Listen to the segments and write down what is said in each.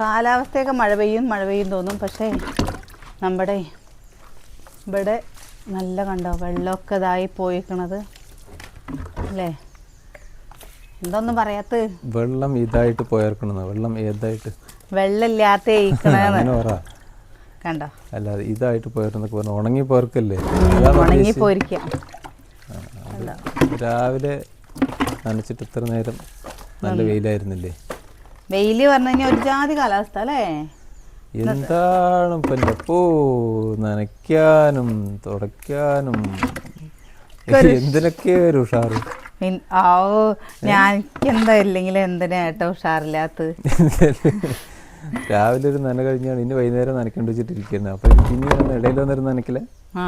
കാലാവസ്ഥയൊക്കെ മഴ പെയ്യും മഴ പെയ്യും തോന്നും. പക്ഷേ നമ്മുടെ ഇവിടെ നല്ല കണ്ടോ? വെള്ളമൊക്കെ ഇതായി പോയിക്കണത്. അല്ലേ? എന്തൊന്നും പറയാത്ത വെള്ളം ഇതായിട്ട് പോയർക്കണെന്ന് വെള്ളം ഏതായിട്ട്? വെള്ളമില്ലാത്ത കണ്ടോ? അല്ല ഇതായിട്ട് പോയർന്നൊക്കെ പറഞ്ഞു ഉണങ്ങി പോയർക്കല്ലേ ഉണങ്ങി പോയിരിക്കാം. രാവിലെ നനച്ചിട്ട് ഇത്ര നേരം നല്ല വെയിലായിരുന്നില്ലേ? വെയിൽ പറഞ്ഞു കഴിഞ്ഞാൽ ഒരു ജാതി കാലാവസ്ഥ അല്ലേ? എന്താണ് പോ നനയ്ക്കാനും തുടയ്ക്കാനും. എന്തിനൊക്കെ ഒരു ഉഷാറ്? ഓ ഞാൻ എന്താ ഇല്ലെങ്കിൽ എന്തിനാ ഏട്ടാ ഉഷാറില്ലാത്ത രാവിലെ ഒരു നന കഴിഞ്ഞാണ് ഇനി വൈകുന്നേരം നനക്കേണ്ടി വെച്ചിട്ടിരിക്കുന്നത് അപ്പൊ ഇനി ഇടയിൽ വന്നിരുന്ന് നനക്കില്ല ആ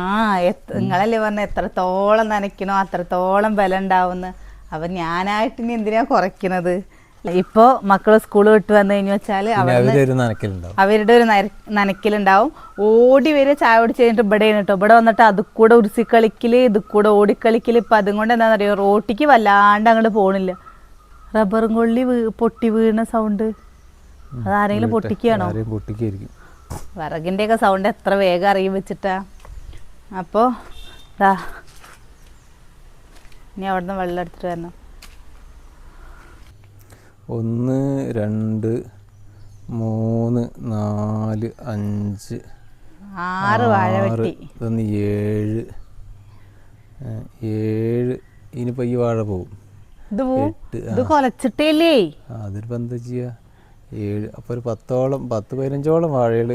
നിങ്ങളല്ലേ പറഞ്ഞ എത്രത്തോളം നനയ്ക്കണോ അത്രത്തോളം ബലം ഉണ്ടാവുന്നു. അപ്പൊ ഞാനായിട്ട് ഇനി എന്തിനാ കുറയ്ക്കണത്? ഇപ്പോ മക്കൾ സ്കൂൾ വിട്ട് വന്നു കഴിഞ്ഞു വെച്ചാൽ അവരുടെ ഒരു നനക്കിലുണ്ടാവും. ഓടി വരെ ചായ കുടിച്ച് കഴിഞ്ഞിട്ട് ഇവിടെ കേട്ടോ ഇവിടെ വന്നിട്ട് അത് കൂടെ ഉരുസി കളിക്കൽ ഇത് കൂടെ ഓടിക്കളിക്കൽ. ഇപ്പം അതും കൊണ്ട് എന്താണെന്ന് അറിയോ റോട്ടിക്ക് വല്ലാണ്ട് അങ്ങോട്ട് പോണില്ല. റബ്ബറും കൊള്ളി പൊട്ടി വീണ സൗണ്ട് അതാരെങ്കിലും പൊട്ടിക്കുകയാണോ? വിറകിന്റെ ഒക്കെ സൗണ്ട് എത്ര വേഗം അറിയും വെച്ചിട്ടാ. അപ്പോ ദാ ഇനി അവിടുന്ന് വെള്ളം എടുത്തിട്ട് വരണം. ഒന്ന് രണ്ട് മൂന്ന് നാല് അഞ്ച് ആറ് വാഴ വെട്ടി. ഇതൊന്ന് ഏഴ് ഏഴ്. ഇനിയിപ്പോൾ ഈ വാഴ പോകും ഇത് ഇത് കൊലച്ചിട്ടേലേ ആ അതിനിപ്പോൾ എന്താ ചെയ്യുക ഏഴ്. അപ്പോൾ ഒരു പത്തോളം പത്ത് പതിനഞ്ചോളം വാഴകൾ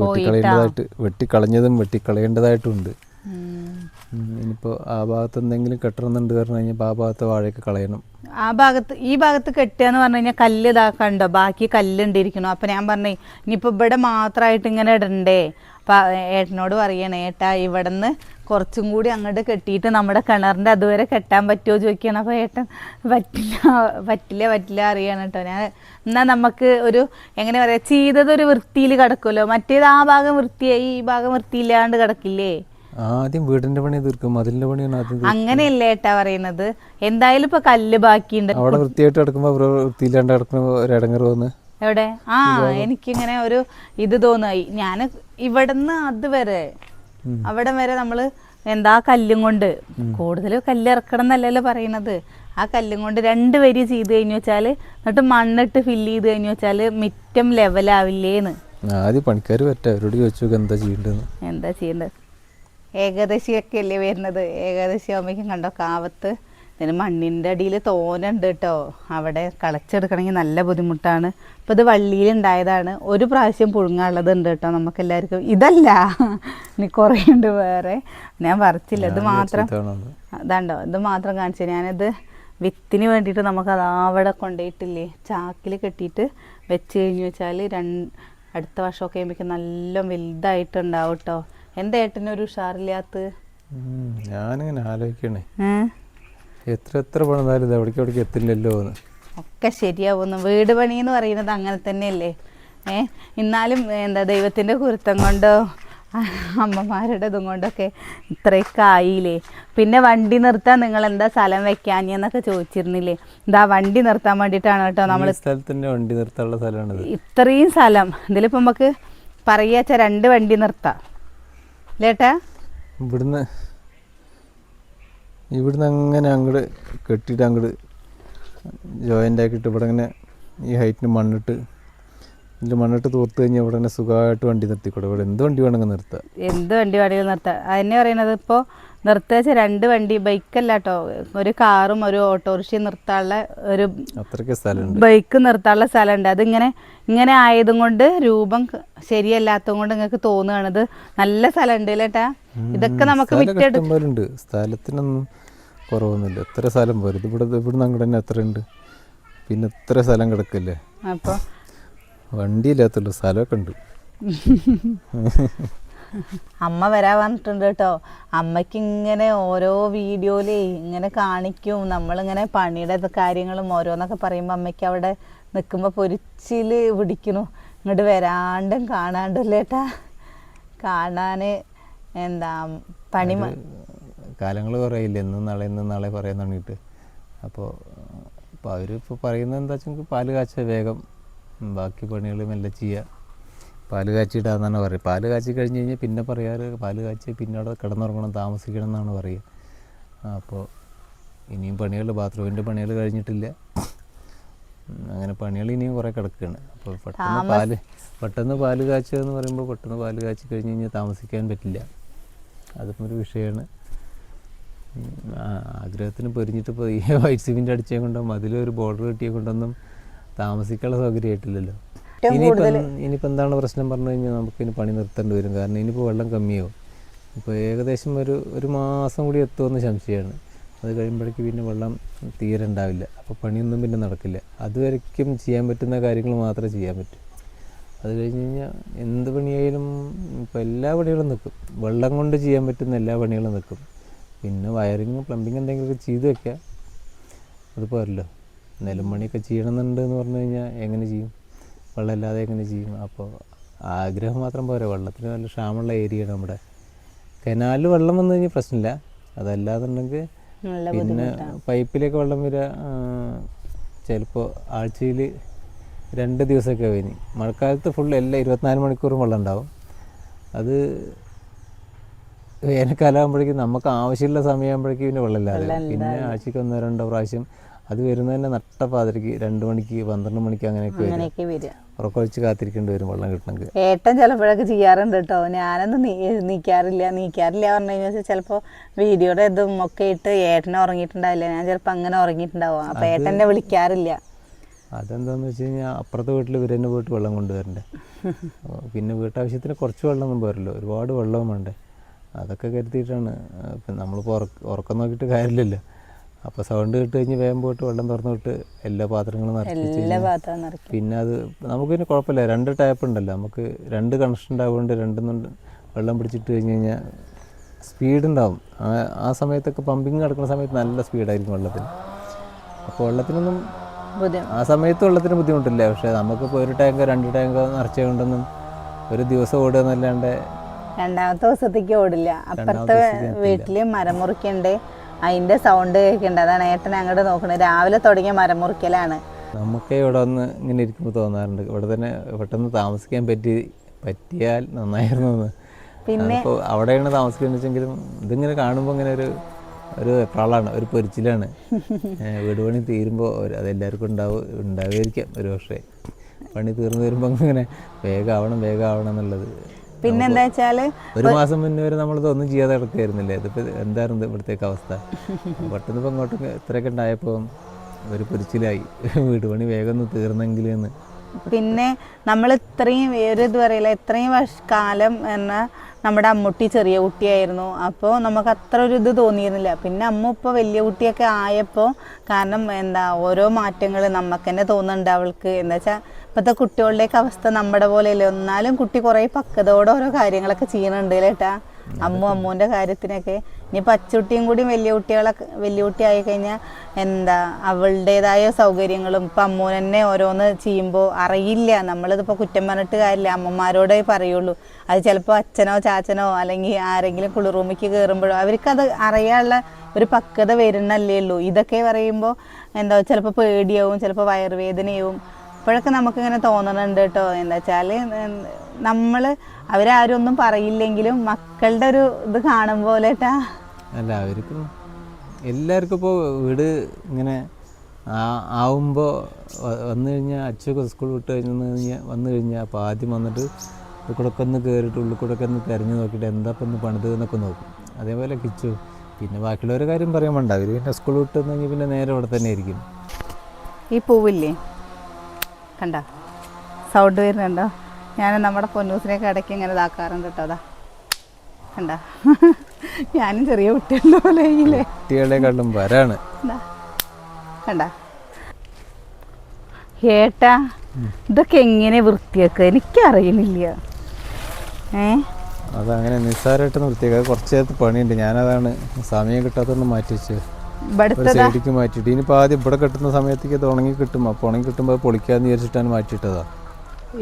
വെട്ടിക്കളയേണ്ടതായിട്ട് വെട്ടിക്കളഞ്ഞതും വെട്ടിക്കളയേണ്ടതായിട്ടും ഉണ്ട് ഇനിയിപ്പോൾ ആ ഭാഗത്ത് എന്തെങ്കിലും കെട്ടണമെന്നുണ്ട് പറഞ്ഞു കഴിഞ്ഞാൽ ആ ഭാഗത്തെ വാഴയൊക്കെ കളയണം. ആ ഭാഗത്ത് ഈ ഭാഗത്ത് കെട്ടുക എന്ന് പറഞ്ഞു കഴിഞ്ഞാൽ കല്ല് ഇതാ കണ്ടോ? ബാക്കി കല്ലുണ്ടിരിക്കണോ അപ്പൊ ഞാൻ പറഞ്ഞു ഇനിയിപ്പോ ഇവിടെ മാത്രമായിട്ട് ഇങ്ങനെ ഇടണ്ടേ? ഏട്ടനോട് പറയണേ ഏട്ടാ ഇവിടുന്ന് കുറച്ചും കൂടി അങ്ങോട്ട് കെട്ടിയിട്ട് നമ്മുടെ കിണറിന്റെ അതുവരെ കെട്ടാൻ പറ്റുമോ? ചോദിക്കണം അപ്പോൾ ഏട്ടൻ പറ്റില്ല പറ്റില്ല പറ്റില്ല അറിയണം കേട്ടോ. ഞാൻ എന്നാ നമുക്ക് ഒരു എങ്ങനെ പറയാ ചെയ്തതൊരു വൃത്തിയിൽ കിടക്കുമല്ലോ. മറ്റേത് ആ ഭാഗം വൃത്തിയായി ഈ ഭാഗം വൃത്തിയില്ലാണ്ട് കിടക്കില്ലേ? ആദ്യം വീടിന്റെ പണി തീർക്കും. മതിലിന്റെ പണിയാണ് ആദ്യം. അങ്ങനെയല്ലേ ഏട്ടാ പറയുന്നത്? എന്തായാലും ഇപ്പൊ കല്ല് ബാക്കിയുണ്ട്. അവിടെ വൃത്തിയായിട്ട് കിടക്കുമ്പോ വൃത്തിയില്ലാണ്ട് കിടക്കുമ്പോ വന്ന് എവിടെ? ആ എനിക്കിങ്ങനെ ഒരു ഇത് തോന്നായി. ഞാൻ ഇവിടുന്ന് അതുവരെ അവിടെ വരെ നമ്മൾ എന്താ കല്ലും കൊണ്ട് കൂടുതൽ കല്ല് ഇറക്കണം എന്നല്ലല്ലോ പറയണത് ആ കല്ലും കൊണ്ട് രണ്ട് വരി ചെയ്ത് കഴിഞ്ഞു വെച്ചാൽ എന്നിട്ട് മണ്ണിട്ട് ഫില്ല് ചെയ്ത് കഴിഞ്ഞു വെച്ചാൽ മിറ്റം ലെവലാവില്ലേന്ന് ആദ്യം പണിക്കാർ പറ്റാ അവരോട് ചോദിച്ചു എന്താ ചെയ്യേണ്ടത് എന്താ ചെയ്യേണ്ടത്? ഏകദശിയൊക്കെ അല്ലേ വരുന്നത്? ഏകദശി ആകുമ്പോഴേക്കും കണ്ടോ കാവത്ത് ഇതിന് മണ്ണിന്റെ അടിയിൽ തോനുണ്ട് കേട്ടോ. അവിടെ കളച്ചെടുക്കണമെങ്കിൽ നല്ല ബുദ്ധിമുട്ടാണ്. അപ്പോൾ ഇത് വള്ളിയിൽ ഉണ്ടായതാണ് ഒരു പ്രാവശ്യം പുഴുങ്ങാനുള്ളത് ഉണ്ട് കേട്ടോ നമുക്ക് എല്ലാവർക്കും ഇതല്ല ഇനി കുറേ ഉണ്ട് വേറെ. ഞാൻ പറിച്ചില്ല ഇത് മാത്രം. അതാണ്ടോ ഇത് മാത്രം കാണിച്ചു ഞാനിത് വിത്തിന് വേണ്ടിയിട്ട് നമുക്ക് അത് അവിടെ കൊണ്ടുപോയിട്ടില്ലേ? ചാക്കിൽ കെട്ടിയിട്ട് വെച്ച് കഴിഞ്ഞു വെച്ചാൽ രണ്ട് അടുത്ത വർഷമൊക്കെ ആകുമ്പോഴേക്കും നല്ല വലുതായിട്ടുണ്ടാവും കേട്ടോ. എന്താ ഏട്ടനൊരു ഉഷാറില്ലാത്ത ഞാനിങ്ങനെ ആലോചിക്കണേ. എത്ര എത്ര പണിതാലും ഇത് എവിടേക്ക് എവിടേക്ക് എത്തില്ലല്ലോ എന്ന്. ഒക്കെ ശരിയാവുന്നു. വീട് പണി എന്ന് പറയുന്നത് അങ്ങനെ തന്നെയല്ലേ? ഏ? എന്നാലും എന്താ ദൈവത്തിന്റെ കുരുത്തം കൊണ്ടോ അമ്മമാരുടെ ഇതും കൊണ്ടൊക്കെ ഇത്രയൊക്കെ ആയില്ലേ? പിന്നെ വണ്ടി നിർത്താൻ നിങ്ങൾ എന്താ സ്ഥലം വെക്കാഞ്ഞെന്നൊക്കെ ചോദിച്ചിരുന്നില്ലേ? എന്താ വണ്ടി നിർത്താൻ വേണ്ടിയിട്ടാണ് കേട്ടോ നമ്മൾ സ്ഥലത്തിന്റെ വണ്ടി നിർത്താനുള്ള സ്ഥലമാണ് ഇത്രയും സ്ഥലം. ഇതിലിപ്പോൾ നമുക്ക് പറയാച്ച രണ്ട് വണ്ടി നിർത്താം. ലേട്ടാ? ഇവിടുന്ന് ഇവിടുന്ന് അങ്ങനെ അങ്ങോട്ട് കെട്ടിയിട്ട് അങ്ങോട്ട് ജോയിന്റ് ആക്കിയിട്ട് ഇവിടെ ഇങ്ങനെ ഈ ഹൈറ്റിന് മണ്ണിട്ട് ഇതിൽ മണ്ണിട്ട് തൂർത്ത് കഴിഞ്ഞാൽ ഇവിടെ തന്നെ സുഖമായിട്ട് വണ്ടി നിർത്തിക്കൂടെ? ഇവിടെ എന്ത് വണ്ടി വേണമെങ്കിൽ നിർത്താം എന്ത് വണ്ടി വേണമെങ്കിലും നിർത്താം. അതന്നെ പറയുന്നത് ഇപ്പോൾ നിർത്തുക രണ്ട് വണ്ടി ബൈക്കല്ല കേട്ടോ ഒരു കാറും ഒരു ഓട്ടോറിക്ഷയും നിർത്താനുള്ള ഒരു ബൈക്ക് നിർത്താനുള്ള സ്ഥലമുണ്ട്. അതിങ്ങനെ ഇങ്ങനെ ആയതും കൊണ്ട് രൂപം ശരിയല്ലാത്തത് കൊണ്ട് നിങ്ങൾക്ക് തോന്നുകയാണത് നല്ല സ്ഥലമുണ്ട് അല്ലേട്ടാ ഇതൊക്കെ നമുക്ക് സ്ഥലം വിറ്റെടു ഇഷ്ടം പോലെ ഉണ്ട് സ്ഥലത്തിനൊന്നും കുറവൊന്നുമില്ല. എത്ര സ്ഥലം പോരും ഇവിടെ ഇവിടുന്ന് അങ്ങോട്ട് തന്നെ എത്ര ഉണ്ട്? പിന്നെ ഇത്ര സ്ഥലം കിടക്കില്ലേ? അപ്പോൾ വണ്ടിയില്ലാത്തുള്ളൂ സ്ഥലമൊക്കെ ഉണ്ട്. അമ്മ വരാൻ പറഞ്ഞിട്ടുണ്ട് കേട്ടോ. അമ്മയ്ക്ക് ഇങ്ങനെ ഓരോ വീഡിയോയിലേ ഇങ്ങനെ കാണിക്കും. നമ്മളിങ്ങനെ പണിയുടെ കാര്യങ്ങളും ഓരോന്നൊക്കെ പറയുമ്പോൾ അമ്മയ്ക്ക് അവിടെ നിൽക്കുമ്പോൾ പൊരിച്ചിൽ പിടിക്കണു ഇങ്ങോട്ട് വരാണ്ടും കാണാണ്ടല്ലേ ഏട്ടാ? കാണാൻ എന്താ പണി കാലങ്ങൾ കുറയില്ല? നാളെ ഇന്നും നാളെ പറയാൻ തുടങ്ങിയിട്ട്. അപ്പോൾ അപ്പോൾ അവരിപ്പോൾ പറയുന്നത് എന്താ വെച്ചാൽ പാൽ കാച്ച വേഗം. ബാക്കി പണികൾ എല്ലാം ചെയ്യുക പാൽ കാച്ചിയിടാന്നാണ് പറയുക. പാൽ കാച്ചി കഴിഞ്ഞ് കഴിഞ്ഞാൽ പിന്നെ പറയാറ് പാൽ കാച്ചി പിന്നെ അവിടെ കിടന്നുറങ്ങണം താമസിക്കണം എന്നാണ് പറയുക. അപ്പോൾ ഇനിയും പണികൾ ബാത്റൂമിന്റെ പണികൾ കഴിഞ്ഞിട്ടില്ല. അങ്ങനെ പണികൾ ഇനിയും കുറേ കിടക്കുകയാണ് അപ്പോൾ പെട്ടെന്ന് പാൽ പെട്ടെന്ന് പാൽ കാച്ചുക എന്ന് പറയുമ്പോൾ പെട്ടെന്ന് പാൽ കാച്ചി കഴിഞ്ഞ് കഴിഞ്ഞാൽ താമസിക്കാൻ പറ്റില്ല. അതൊക്കെ ഒരു വിഷയമാണ്. ആഗ്രഹത്തിന് പൊരിഞ്ഞിട്ട് ഇപ്പോൾ ഈ വൈറ്റ് സിമെന്റ് അടിച്ചേ കൊണ്ടോ മതിലൊരു ബോർഡർ കെട്ടിയ കൊണ്ടൊന്നും താമസിക്കാനുള്ള സൗകര്യമായിട്ടില്ലല്ലോ ഇനിയിപ്പോൾ ഇനിയിപ്പോൾ എന്താണ് പ്രശ്നം പറഞ്ഞു കഴിഞ്ഞാൽ നമുക്ക് ഇനി പണി നിർത്തേണ്ടി വരും. കാരണം ഇനിയിപ്പോൾ വെള്ളം കമ്മിയാവും. ഇപ്പോൾ ഏകദേശം ഒരു ഒരു മാസം കൂടി എത്തുമെന്ന് സംശയമാണ്. അത് കഴിയുമ്പോഴേക്ക് പിന്നെ വെള്ളം തീരെ ഉണ്ടാവില്ല. അപ്പോൾ പണിയൊന്നും പിന്നെ നടക്കില്ല. അതുവരയ്ക്കും ചെയ്യാൻ പറ്റുന്ന കാര്യങ്ങൾ മാത്രമേ ചെയ്യാൻ പറ്റൂ. അത് കഴിഞ്ഞ് കഴിഞ്ഞാൽ എന്ത് പണിയായാലും ഇപ്പോൾ എല്ലാ പണികളും നിൽക്കും വെള്ളം കൊണ്ട് ചെയ്യാൻ പറ്റുന്ന എല്ലാ പണികളും നിൽക്കും പിന്നെ വയറിങ് പ്ലംബിങ് എന്തെങ്കിലുമൊക്കെ ചെയ്ത് വെക്കാം. അത് പോരല്ലോ. നിലം പണിയൊക്കെ ചെയ്യണമെന്നുണ്ട് എന്ന് പറഞ്ഞു കഴിഞ്ഞാൽ എങ്ങനെ ചെയ്യും? വെള്ളമില്ലാതെ എങ്ങനെ ചെയ്യും അപ്പോൾ ആഗ്രഹം മാത്രം പോരാ. വെള്ളത്തിന് നല്ല ക്ഷാമമുള്ള ഏരിയയാണ് നമ്മുടെ. കനാലിൽ വെള്ളം വന്നു കഴിഞ്ഞാൽ പ്രശ്നമില്ല. അതല്ലാന്നുണ്ടെങ്കിൽ പിന്നെ പൈപ്പിലേക്ക് വെള്ളം വരിക ചിലപ്പോൾ ആഴ്ചയിൽ രണ്ട് ദിവസമൊക്കെ കഴിഞ്ഞ് മഴക്കാലത്ത് ഫുൾ എല്ലാ ഇരുപത്തിനാല് മണിക്കൂറും വെള്ളം ഉണ്ടാവും. അത് വേനൽക്കാലാകുമ്പോഴേക്കും നമുക്ക് ആവശ്യമുള്ള സമയമാകുമ്പോഴേക്കും പിന്നെ വെള്ളമില്ലാതെ പിന്നെ ആഴ്ചയ്ക്ക് ഒന്നോ രണ്ടോ പ്രാവശ്യം അത് വരുന്നതന്നെ നട്ട പാതിരക്ക് രണ്ട് മണിക്ക് പന്ത്രണ്ട് മണിക്ക് അങ്ങനെയൊക്കെ ഉറക്കൊഴിച്ച് കാത്തിരിക്കേണ്ടി വരും വെള്ളം കിട്ടണമെങ്കിൽ. ഏട്ടൻ ചിലപ്പോഴൊക്കെ ചെയ്യാറുണ്ട് കേട്ടോ. ഞാനൊന്നും നീക്കാറില്ല നീക്കാറില്ല പറഞ്ഞു കഴിഞ്ഞാൽ ചിലപ്പോൾ വീഡിയോയുടെ ഇതും ഒക്കെ ഇട്ട് ഏട്ടനെ ഉറങ്ങിയിട്ടുണ്ടാവില്ല. ഞാൻ ചിലപ്പോൾ അങ്ങനെ ഉറങ്ങിയിട്ടുണ്ടാവും. അപ്പോൾ ഏട്ടനെ വിളിക്കാറില്ല. അതെന്താന്ന് വെച്ച് കഴിഞ്ഞാൽ അപ്പുറത്തെ വീട്ടിൽ ഇവർ തന്നെ പോയിട്ട് വെള്ളം കൊണ്ടുവരണ്ടേ? പിന്നെ വീട്ടാവശ്യത്തിന് കുറച്ച് വെള്ളമൊന്നും പോരല്ലോ. ഒരുപാട് വെള്ളവും വേണ്ടേ? അതൊക്കെ കരുതിയിട്ടാണ്. ഇപ്പം നമ്മളിപ്പോൾ ഉറക്കം നോക്കിയിട്ട് കാര്യമില്ലല്ലോ. അപ്പോൾ സൗണ്ട് കേട്ട് കഴിഞ്ഞ് വേഗം പോയിട്ട് വെള്ളം തുറന്നു വിട്ട് എല്ലാ പാത്രങ്ങളും നിറച്ച് പിന്നെ അത് നമുക്ക് പിന്നെ കുഴപ്പമില്ല. രണ്ട് ടാപ്പ് ഉണ്ടല്ലോ. നമുക്ക് രണ്ട് കണക്ഷൻ ഉണ്ടാവുകൊണ്ട് രണ്ടും വെള്ളം പിടിച്ചിട്ട് കഴിഞ്ഞ് കഴിഞ്ഞാൽ സ്പീഡ് ഉണ്ടാവും. ആ സമയത്തൊക്കെ പമ്പിങ് നടക്കുന്ന സമയത്ത് നല്ല സ്പീഡായിരിക്കും വെള്ളത്തിന്. അപ്പോൾ വെള്ളത്തിനൊന്നും ആ സമയത്ത് വെള്ളത്തിന് ബുദ്ധിമുട്ടില്ല. പക്ഷേ നമുക്കിപ്പോൾ ഒരു ടാങ്കോ രണ്ട് ടാങ്കോ നിറച്ചുകൊണ്ടൊന്നും ഒരു ദിവസം ഓടുക എന്നല്ലാണ്ട് രണ്ടാമത്തെ ദിവസത്തേക്ക് ഓടില്ല. അപ്പുറത്തെ വീട്ടിൽ മരം മുറിക്കണ്ട്. അതിന്റെ സൗണ്ട് കേൾക്കേണ്ട. അതാണ് ഏട്ടൻ അങ്ങോട്ട് നോക്കണത് രാവിലെ തുടങ്ങിയ മരം മുറിക്കലാണ്. നമുക്ക് ഇവിടെ വന്ന് ഇങ്ങനെ ഇരിക്കുമ്പോൾ തോന്നാറുണ്ട്. ഇവിടെ തന്നെ പെട്ടെന്ന് താമസിക്കാൻ പറ്റി പറ്റിയാൽ നന്നായിരുന്നു എന്ന്. പിന്നെ അവിടെയാണ് താമസിക്കുന്നത് വെച്ചെങ്കിലും ഇതിങ്ങനെ കാണുമ്പോൾ ഇങ്ങനെ ഒരു ഒരു എപ്രാളാണ് ഒരു പൊരിച്ചിലാണ്. വീട് പണി തീരുമ്പോൾ അതെല്ലാവർക്കും ഉണ്ടാവും ഉണ്ടാവുമായിരിക്കാം ഒരു പക്ഷേ പണി തീർന്നു വരുമ്പോൾ ഇങ്ങനെ വേഗം ആവണം വേഗം ആവണം എന്നുള്ളത്. പിന്നെ എന്താ വെച്ചാൽ ഒരു മാസം മുന്നേ വരെ നമ്മൾ ഇതൊന്നും ചെയ്യാതെ കിടക്കായിരുന്നില്ലേ ഇതിപ്പോ എന്തായിരുന്നു ഇവിടത്തേക്ക് അവസ്ഥ? പെട്ടെന്ന് ഇപ്പൊ അങ്ങോട്ട് ഇത്രയൊക്കെ ഉണ്ടായപ്പോ ഒരു പൊരിച്ചിലായി. വീട് പണി വേഗം ഒന്ന് തീർന്നെങ്കിൽ എന്ന്. പിന്നെ നമ്മൾ ഇത്രയും ഒരു ഇത് പറയില്ല ഇത്രയും വർഷ കാലം എന്ന നമ്മുടെ അമ്മുട്ടി ചെറിയ കുട്ടിയായിരുന്നു. അപ്പോൾ നമുക്ക് അത്ര ഒരു ഇത് തോന്നിയിരുന്നില്ല. പിന്നെ അമ്മ ഇപ്പോൾ വലിയ കുട്ടിയൊക്കെ ആയപ്പോൾ കാരണം എന്താ ഓരോ മാറ്റങ്ങൾ നമുക്ക് തന്നെ തോന്നുന്നുണ്ട് അവൾക്ക്. എന്താ വെച്ചാൽ ഇപ്പോഴത്തെ കുട്ടികളുടെയൊക്കെ അവസ്ഥ നമ്മുടെ പോലെയല്ലേ? എന്നാലും കുട്ടി കുറേ പക്വതയോടെ ഓരോ കാര്യങ്ങളൊക്കെ ചെയ്യണുണ്ട് കേട്ടാ അമ്മു അമ്മൂന്റെ കാര്യത്തിനൊക്കെ. ഇനി പച്ചുട്ടിയും കൂടി വലിയ കുട്ടികളൊക്കെ വലിയ കുട്ടി ആയി കഴിഞ്ഞാൽ എന്താ അവളുടേതായ സൗകര്യങ്ങളും ഇപ്പം അമ്മൂ തന്നെ ഓരോന്ന് ചെയ്യുമ്പോൾ അറിയില്ല. നമ്മളിതിപ്പോൾ കുറ്റം പറഞ്ഞിട്ട് കാര്യമില്ല. അമ്മമാരോടേ പറയുള്ളൂ. അത് ചിലപ്പോൾ അച്ഛനോ ചാച്ചനോ അല്ലെങ്കിൽ ആരെങ്കിലും കുളിറൂമിക്ക് കയറുമ്പോഴോ അവർക്കത് അറിയാനുള്ള ഒരു പക്വത വരുന്നല്ലേ ഉള്ളൂ. ഇതൊക്കെ പറയുമ്പോൾ എന്താ ചിലപ്പോൾ പേടിയാവും ചിലപ്പോൾ വയറുവേദനയാവും. ഇപ്പോഴൊക്കെ നമുക്കിങ്ങനെ തോന്നുന്നുണ്ട് കേട്ടോ എന്താ വെച്ചാൽ നമ്മൾ അവരാരും ഒന്നും പറയില്ലെങ്കിലും മക്കളുടെ ഒരു ഇത് കാണും പോലെ അല്ല അവർക്ക് എല്ലാവർക്കും ഇപ്പോൾ വീട് ഇങ്ങനെ ആവുമ്പോൾ വന്നു കഴിഞ്ഞാൽ അച്ഛനൊക്കെ സ്കൂൾ വിട്ട് കഴിഞ്ഞ് കഴിഞ്ഞാൽ വന്നു കഴിഞ്ഞാൽ അപ്പോൾ ആദ്യം വന്നിട്ട് ഒക്കെ ഒന്ന് കയറിയിട്ട് ഉള്ളിൽ കൂടെ ഒക്കെ ഒന്ന് തിരഞ്ഞു നോക്കിയിട്ട് എന്താ ഇപ്പം ഒന്ന് പണിത് എന്നൊക്കെ നോക്കും. അതേപോലെ കിച്ചു. പിന്നെ ബാക്കിയുള്ളവർ കാര്യം പറയാൻ വേണ്ട. അവർ പിന്നെ സ്കൂൾ വിട്ട് കഴിഞ്ഞാൽ പിന്നെ നേരെ ഇവിടെ തന്നെ ആയിരിക്കും. ഈ പൂവില്ലേ? കണ്ട. സൗണ്ട് വരുന്നുണ്ടോ? ഞാൻ നമ്മുടെ പൊന്നൂസിനെയൊക്കെ ഇടയ്ക്ക് ഇങ്ങനെ ഇതാക്കാറുണ്ട് കേട്ടോ അതാ കണ്ട. ഞാനും ചെറിയ കുട്ടികളുടെ പോലെ കുട്ടികളെക്കാളും വരാണ്. കണ്ട. ഏട്ടാ ഇതൊക്കെ എങ്ങനെ വൃത്തിയാക്കുക? എനിക്കറിയണില്ല. ഏ? അതങ്ങനെ നിസ്സാരമായിട്ട് നിർത്തിയേക്കാം കുറച്ച് നേരത്ത് പണിയുണ്ട്. ഞാനതാണ് സമയം കിട്ടാത്തൊന്ന് മാറ്റി വെച്ചത്. സൈഡിലേക്ക് മാറ്റിയിട്ട്. ഇനിയിപ്പോൾ ആദ്യം ഇവിടെ കെട്ടുന്ന സമയത്തേക്ക് അത് ഉണങ്ങി കിട്ടും. അപ്പോൾ ഉണങ്ങി കിട്ടുമ്പോൾ പൊളിക്കാന്ന് വിചാരിച്ചിട്ടാണ് മാറ്റിയിട്ടതാ.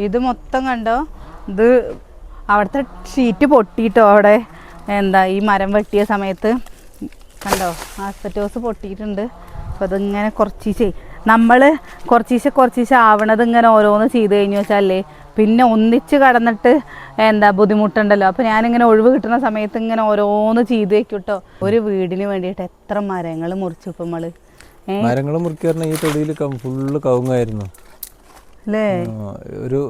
ഇത് മൊത്തം കണ്ടോ? ഇത് അവിടുത്തെ ഷീറ്റ് പൊട്ടിയിട്ടോ അവിടെ? എന്താ ഈ മരം വെട്ടിയ സമയത്ത്? കണ്ടോ? ആസ്പെറ്റോസ് പൊട്ടിയിട്ടുണ്ട്. അപ്പോൾ അതിങ്ങനെ കുറച്ചീശേ നമ്മൾ കുറച്ചീശെ കുറച്ചീശെ ആവണത് ഇങ്ങനെ ഓരോന്ന് ചെയ്ത് കഴിഞ്ഞു വെച്ചാലേ പിന്നെ ഒന്നിച്ച് കടന്നിട്ട് എന്താ ബുദ്ധിമുട്ടുണ്ടല്ലോ. അപ്പോൾ ഞാനിങ്ങനെ ഒഴിവ് കിട്ടുന്ന സമയത്ത് ഇങ്ങനെ ഓരോന്ന് ചെയ്ത് വെക്കൂട്ടോ. ഒരു വീടിന് വേണ്ടിയിട്ട് എത്ര മരങ്ങൾ മുറിച്ചു ഇപ്പം നമ്മൾ മരങ്ങൾ മുറുക്കി പറഞ്ഞാൽ ഈ തൊടിയിൽ ഫുള്ള് കവുങ്ങായിരുന്നു. അല്ലേ ഒരു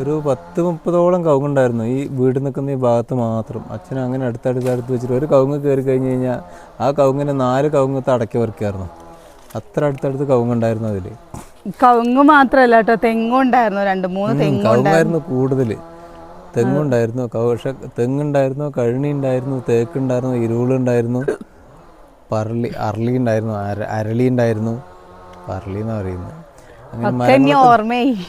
ഒരു പത്ത് മുപ്പതോളം കവുങ്ങുണ്ടായിരുന്നു. ഈ വീട് നിൽക്കുന്ന ഈ ഭാഗത്ത് മാത്രം. അച്ഛൻ അങ്ങനെ അടുത്തടുത്ത് അടുത്ത് വെച്ചിട്ട് ഒരു കവുങ്ങ് കയറി കഴിഞ്ഞ് കഴിഞ്ഞാൽ ആ കവുങ്ങിനെ നാല് കവുങ്ങത്ത് അടക്കി വരയ്ക്കായിരുന്നു അത്ര അടുത്തടുത്ത് കവുങ്ങുണ്ടായിരുന്നു അതിൽ കവുങ്ങ് മാത്രല്ല കേട്ടോ തെങ്ങുണ്ടായിരുന്നു രണ്ട് മൂന്ന് തെങ്ങുണ്ടായിരുന്നു കൂടുതൽ. കൂടുതൽ തെങ്ങുണ്ടായിരുന്നു പക്ഷെ തെങ്ങുണ്ടായിരുന്നു കഴണി ഉണ്ടായിരുന്നു തേക്കുണ്ടായിരുന്നു ഇരുളുണ്ടായിരുന്നു പറളി അരളി ഉണ്ടായിരുന്നു അര അരളി ഉണ്ടായിരുന്നു പറളി എന്ന് പറയുന്നത്.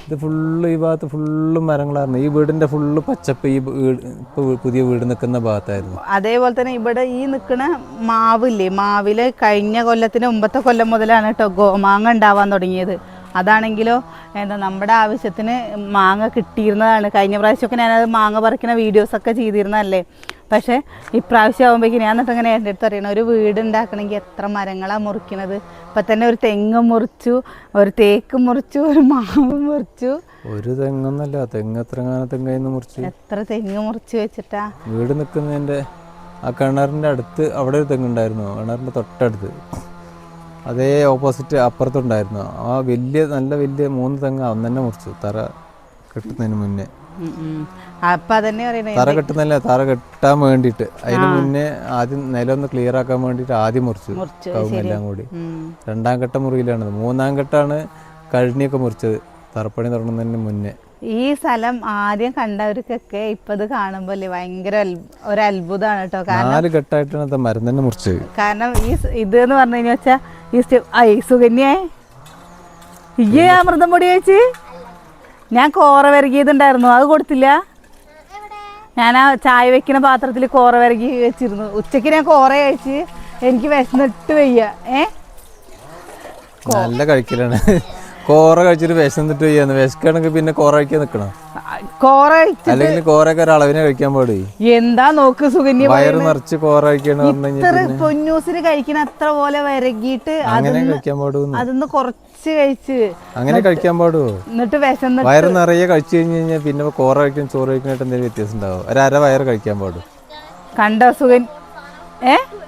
ഇത് ഫുള്ള് ഈ ഭാഗത്ത് ഫുള്ള് മരങ്ങളായിരുന്നു. ഈ വീടിന്റെ ഫുള്ള് പച്ചപ്പ് ഈ വീട് ഇപ്പൊ പുതിയ വീട് നിൽക്കുന്ന ഭാഗത്തായിരുന്നു. അതേപോലെ തന്നെ ഇവിടെ ഈ നിൽക്കുന്ന മാവില്ലേ മാവിൽ കഴിഞ്ഞ കൊല്ലത്തിന് മുമ്പത്തെ കൊല്ലം മുതലാണ് കേട്ടോ ഗോമാങ്ങ ഉണ്ടാവാൻ തുടങ്ങിയത്. അതാണെങ്കിലോ എന്താ നമ്മുടെ ആവശ്യത്തിന് മാങ്ങ കിട്ടിയിരുന്നതാണ്. കഴിഞ്ഞ പ്രാവശ്യമൊക്കെ ഞാനത് മാങ്ങ പറിക്കുന്ന വീഡിയോസൊക്കെ ചെയ്തിരുന്നതല്ലേ. പക്ഷേ ഇപ്രാവശ്യം ആകുമ്പോഴേക്കും ഞാൻ എന്നിട്ട് ഇങ്ങനെ എന്റെ അടുത്ത് അറിയണം ഒരു വീട് ഉണ്ടാക്കണമെങ്കിൽ എത്ര മരങ്ങളാണ് മുറിക്കണത്? ഇപ്പം തന്നെ ഒരു തെങ്ങ് മുറിച്ചു ഒരു തേക്ക് മുറിച്ചു ഒരു മാവ് മുറിച്ചു. ഒരു തെങ്ങൊന്നല്ല തെങ്ങ് എത്ര തെങ്ങായി മുറിച്ചു? എത്ര തെങ്ങ് മുറിച്ചു വെച്ചിട്ടാ? വീട് നിൽക്കുന്നതിന്റെ ആ കിണറിന്റെ അടുത്ത് അവിടെ ഒരു തെങ്ങുണ്ടായിരുന്നു കിണറിന്റെ തൊട്ടടുത്ത്. അതേ ഓപ്പോസിറ്റ് അപ്പുറത്തുണ്ടായിരുന്നു. ആ വലിയ നല്ല വലിയ മൂന്ന് തെങ്ങ് അന്ന് തന്നെ മുറിച്ചു. തറ കെട്ടുന്നതിന് മുന്നേ. തറ കെട്ടുന്നല്ല തറ കെട്ടാൻ വേണ്ടിയിട്ട്. അതിന് മുന്നേ ആദ്യം നിലം ഒന്ന് ക്ലിയർ ആക്കാൻ വേണ്ടിയിട്ട് ആദ്യം മുറിച്ചു. മുറിച്ചു. കവുങ്ങെല്ലാം കൂടി. രണ്ടാം ഘട്ടം മുറിയിലാണത്. മൂന്നാം ഘട്ടമാണ് കഴിഞ്ഞൊക്കെ മുറിച്ചത്. തറപ്പണി തുടങ്ങുന്നതിന് മുന്നേ. ഈ സ്ഥലം ആദ്യം കണ്ടവർക്കൊക്കെ ഇപ്പൊ ഇത് കാണുമ്പോൾ ഭയങ്കര ഒരു അത്ഭുതമാണ് കേട്ടോ. കാരണം നാല് ഘട്ടമായിട്ടാണ് മരം തന്നെ മുറിച്ചത്. കാരണം ഈ ഇത് എന്ന് പറഞ്ഞു കഴിഞ്ഞാൽ വെച്ചാൽ ഈ ഐ സുകന്യേ. ഇയ്യേ അമൃതം പൊടി കഴിച്ച്. ഞാൻ കോറ വിരകിയതുണ്ടായിരുന്നു. അത് കൊടുത്തില്ല. ഞാൻ ആ ചായ വെക്കുന്ന പാത്രത്തിൽ കോറ വിരകി വെച്ചിരുന്നു. ഉച്ചയ്ക്ക് ഞാൻ കോറ കഴിച്ച് എനിക്ക് വിശന്നിട്ട് വയ്യ. ഏ? നല്ല കഴിക്കലാണ്. കോറ കഴിച്ചിട്ട് വിശന്നിട്ട് ചെയ്യാന്ന് വിശക്കാണെങ്കിൽ പിന്നെ കോറ കഴിക്കാൻ നിക്കണം കോറ അല്ലെങ്കിൽ കോറയൊക്കെ ഒരളവിനെ കഴിക്കാൻ പാടും എന്താ നോക്ക് സുകന്യ വയറ് നിറച്ച് കോറ കഴിക്കണം പൊന്നൂസിന് കഴിക്കണ അത്ര പോലെ വരകിട്ട് അങ്ങനെ കഴിക്കാൻ പാടുന്നു അതൊന്ന് കുറച്ച് കഴിച്ച് അങ്ങനെ കഴിക്കാൻ പാടു എന്നിട്ട് വിശന്ന് വയറ് നിറയെ കഴിച്ചു കഴിഞ്ഞു കഴിഞ്ഞാൽ പിന്നെ കോറ കഴിക്കും ചോറ് കഴിക്കാനായിട്ട് എന്തെങ്കിലും വ്യത്യാസം ഉണ്ടാവും? ഒരര വയറ് കഴിക്കാൻ പാടും. കണ്ടോ സുഖൻ ഏ? ആ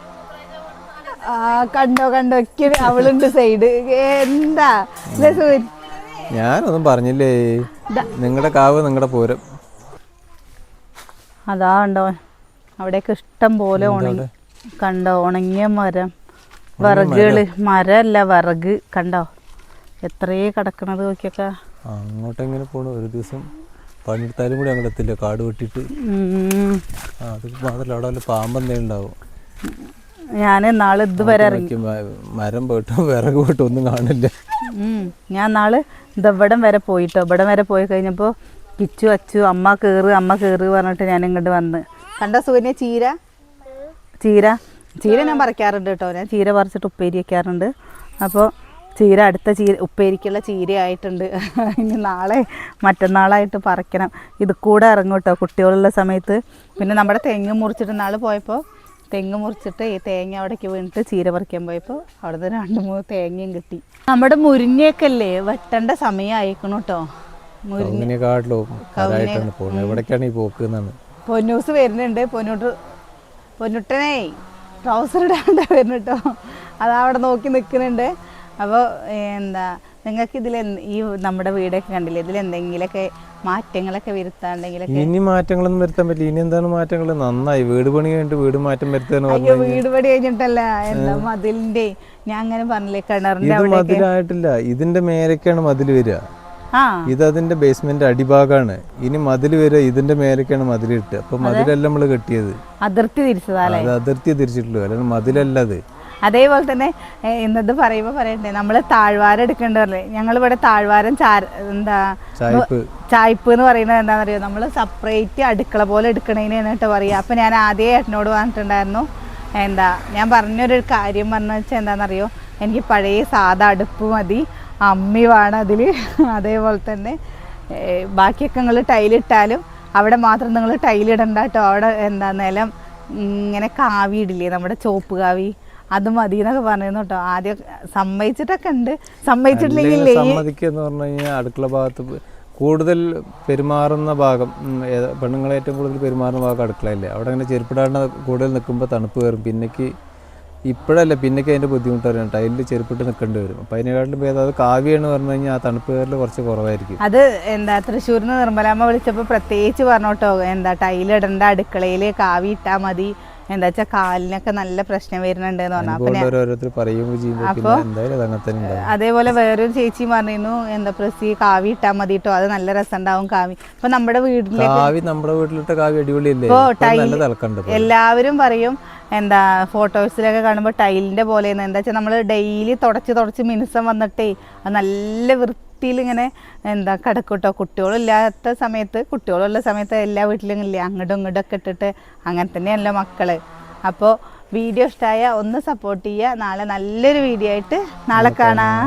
കണ്ടോ കണ്ടോ ഒക്കെ അവളുണ്ട് സൈഡ്. എന്താ? ഞാനൊന്നും പറഞ്ഞില്ലേ? നിങ്ങളുടെ കാവ് നിങ്ങളുടെ പൂരം. അതാ കണ്ടോ. അവിടെയൊക്കെ ഇഷ്ടം പോലെ ഉണങ്ങി കണ്ടോ ഉണങ്ങിയ മരം. വിറകുകൾ. മരമല്ല വിറക്. കണ്ടോ? എത്രയേ കിടക്കണത് നോക്കിയൊക്കെ. അങ്ങോട്ടെങ്ങനെ പോണു? ഒരു ദിവസം പണിയെടുത്താലും കൂടി അങ്ങോട്ട് എത്തില്ല കാട് വെട്ടിട്ട് അത് മാത്രമല്ല അവിടെ വല്ല പാമ്പെന്തേ ഉണ്ടാവും. ഞാൻ നാളെ ഇതുവരെ ഇറങ്ങി മരം പോയിട്ടും വിറക് പോയിട്ടും ഒന്നും കാണില്ല. ഞാൻ നാളെ ഇതവിടം വരെ പോയിട്ടോ? ഇവിടം വരെ പോയി കഴിഞ്ഞപ്പോൾ കിച്ചു അച്ചു അമ്മ കേറ് അമ്മ കേറ് പറഞ്ഞിട്ട് ഞാൻ ഇങ്ങോട്ട് വന്ന്. കണ്ട സൂര്യ ചീര? ചീര? ചീര ഞാൻ പറിക്കാറുണ്ട് കേട്ടോ. ഞാൻ ചീര പറിച്ചിട്ട് ഉപ്പേരി വയ്ക്കാറുണ്ട് അപ്പോൾ ചീര അടുത്ത ചീര ഉപ്പേരിക്കുള്ള ചീര ആയിട്ടുണ്ട്. ഇനി നാളെ മറ്റന്നാളായിട്ട് പറിക്കണം. ഇത് കൂടെ ഇറങ്ങും കേട്ടോ കുട്ടികളുള്ള സമയത്ത്. പിന്നെ നമ്മുടെ തെങ്ങ് മുറിച്ചിട്ട് നാൾ പോയപ്പോൾ തെങ്ങ് മുറിച്ചിട്ട് ഈ തേങ്ങ അവിടേക്ക് വീണിട്ട് ചീര പറിക്കാൻ പോയപ്പോൾ അവിടുന്ന് രണ്ട് മൂന്ന് തേങ്ങയും കിട്ടി. നമ്മുടെ മുരിങ്ങയൊക്കെ അല്ലേ വെട്ടേണ്ട സമയം അയക്കണം കേട്ടോ പൊന്നൂസ് വരുന്നുണ്ട്. പൊന്നൂട്ട് പൊന്നുട്ടനേ ട്രൗസർ ഇടാണ്ട് വരുന്നുട്ടോ. അതാ അവിടെ നോക്കി നിൽക്കുന്നുണ്ട് അപ്പോൾ എന്താ നിങ്ങൾക്ക് ഇതിൽ ഈ നമ്മുടെ വീടൊക്കെ കണ്ടില്ലേ ഇതിൽ എന്തെങ്കിലുമൊക്കെ മാറ്റങ്ങളൊക്കെ വരുത്താണ്ടെങ്കിലൊക്കെ ഇനി മാറ്റങ്ങളൊന്നും വരുത്താൻ പറ്റില്ല. ഇനി എന്താണ് മാറ്റങ്ങൾ നന്നായി. വീട് പണി കഴിഞ്ഞിട്ട് വീട് മാറ്റം വരുത്താന്ന് പറഞ്ഞു വീട് പണി കഴിഞ്ഞിട്ടല്ല. എന്താ മതിലിന്റെ ഞാൻ അങ്ങനെ പറഞ്ഞില്ലേ കിണറിന്റെ ഇത് മതിലായിട്ടില്ല. ഇതിന്റെ മേലേക്കാണ് മതിൽ വരിക. ഇത് അതിന്റെ ബേസ്മെന്റ് അടിഭാഗമാണ് ഇനി മതിൽ വരെ ഇതിന്റെ മേലേക്കാണ് മതിൽ കിട്ടുക അപ്പൊ മതിലല്ല നമ്മൾ കെട്ടിയത്. അതിർത്തി തിരിച്ചതാ അത് അതിർത്തി തിരിച്ചിട്ടുള്ളൂ അല്ലെങ്കിൽ മതിലല്ല അത്. അതേപോലെ തന്നെ ഇന്നത് പറയുമ്പോൾ പറയണ്ടേ നമ്മൾ താഴ്വാരം എടുക്കേണ്ടതല്ലേ ഞങ്ങളിവിടെ താഴ്വാരം ചാര എന്താ ചായ്പ് എന്ന് പറയുന്നത് എന്താണെന്നറിയോ നമ്മൾ സെപ്പറേറ്റ് അടുക്കള പോലെ എടുക്കണേന് കേട്ടോ പറയുക അപ്പം ഞാൻ ആദ്യം ഏട്ടനോട് പറഞ്ഞിട്ടുണ്ടായിരുന്നു എന്താ ഞാൻ പറഞ്ഞൊരു കാര്യം പറഞ്ഞു വെച്ചാൽ എന്താണെന്നറിയോ എനിക്ക് പഴയ സാധാ അടുപ്പ് മതി അമ്മി വേണം അതിൽ അതേപോലെ തന്നെ ബാക്കിയൊക്കെ നിങ്ങൾ ടൈലിട്ടാലും അവിടെ മാത്രം നിങ്ങൾ ടൈലിടണ്ട കേട്ടോ. അവിടെ എന്താ നിലം ഇങ്ങനെ കാവി ഇടില്ലേ നമ്മുടെ ചോപ്പ് കാവി? അത് മതി എന്നൊക്കെ പറഞ്ഞിരുന്നു കേട്ടോ. ആദ്യം സമ്മതിച്ചിട്ടൊക്കെ ഉണ്ട്. സമ്മതിച്ചിട്ടില്ലെങ്കിൽ സമ്മതിക്കെന്ന് പറഞ്ഞു കഴിഞ്ഞാൽ അടുക്കള ഭാഗത്ത് കൂടുതൽ പെരുമാറുന്ന ഭാഗം പെണ്ണുങ്ങളെ ഏറ്റവും കൂടുതൽ പെരുമാറുന്ന ഭാഗം അടുക്കളയല്ലേ? അവിടെ അങ്ങനെ ചെരുപ്പിടാണ്ട് കൂടുതൽ നിൽക്കുമ്പോൾ തണുപ്പ് കയറും. പിന്നേക്ക് ഇപ്പോഴല്ല പിന്നേക്ക് അതിന്റെ ബുദ്ധിമുട്ട് അറിയാം ടൈലിൽ ചെരുപ്പിട്ട് നിൽക്കേണ്ടി വരും. അപ്പം അതിനെക്കാട്ടിലും ഭേദം അത് കാവ്യാണ് പറഞ്ഞു കഴിഞ്ഞാൽ ആ തണുപ്പ് കയറിൽ കുറച്ച് കുറവായിരിക്കും. അത് എന്താ തൃശ്ശൂരിൽ നിന്ന് നിർമ്മലാമ്മ വിളിച്ചപ്പോൾ പ്രത്യേകിച്ച് പറഞ്ഞോട്ടോ എന്താ ടൈലിടണ്ട അടുക്കളയിൽ കാവി ഇട്ടാൽ മതി എന്താ വെച്ചാൽ കാലിനൊക്കെ നല്ല പ്രശ്നം വരുന്നുണ്ട് എന്ന് അതേപോലെ വേറൊരു ചേച്ചി പറഞ്ഞിരുന്നു എന്താ പ്രസി കാവി ഇട്ടാൽ മതി കേട്ടോ അത് നല്ല രസം ഉണ്ടാവും കാവി. അപ്പൊ നമ്മുടെ വീട്ടിലേക്ക് നമ്മുടെ വീട്ടിലിട്ട കാവി അടിപൊളിയല്ലേ? എല്ലാവരും പറയും എന്താ ഫോട്ടോസിലൊക്കെ കാണുമ്പോൾ ടൈലിന്റെ പോലെ എന്താ വെച്ചാൽ നമ്മൾ ഡെയിലി തുടച്ച് തുടച്ച് മിനുസം വന്നിട്ടേ അത് നല്ല വൃത്തിയിൽ ഇങ്ങനെ എന്താ കിടക്കൂട്ടോ. കുട്ടികളില്ലാത്ത സമയത്ത് കുട്ടികളുള്ള സമയത്ത് എല്ലാ വീട്ടിലും ഇല്ലേ അങ്ങോട്ടും ഇങ്ങോട്ടും ഒക്കെ ഇട്ടിട്ട് അങ്ങനെ തന്നെയല്ല മക്കൾ. അപ്പോൾ വീഡിയോ ഇഷ്ടമായ ഒന്ന് സപ്പോർട്ട് ചെയ്യുക. നാളെ നല്ലൊരു വീഡിയോ ആയിട്ട് നാളെ കാണാം.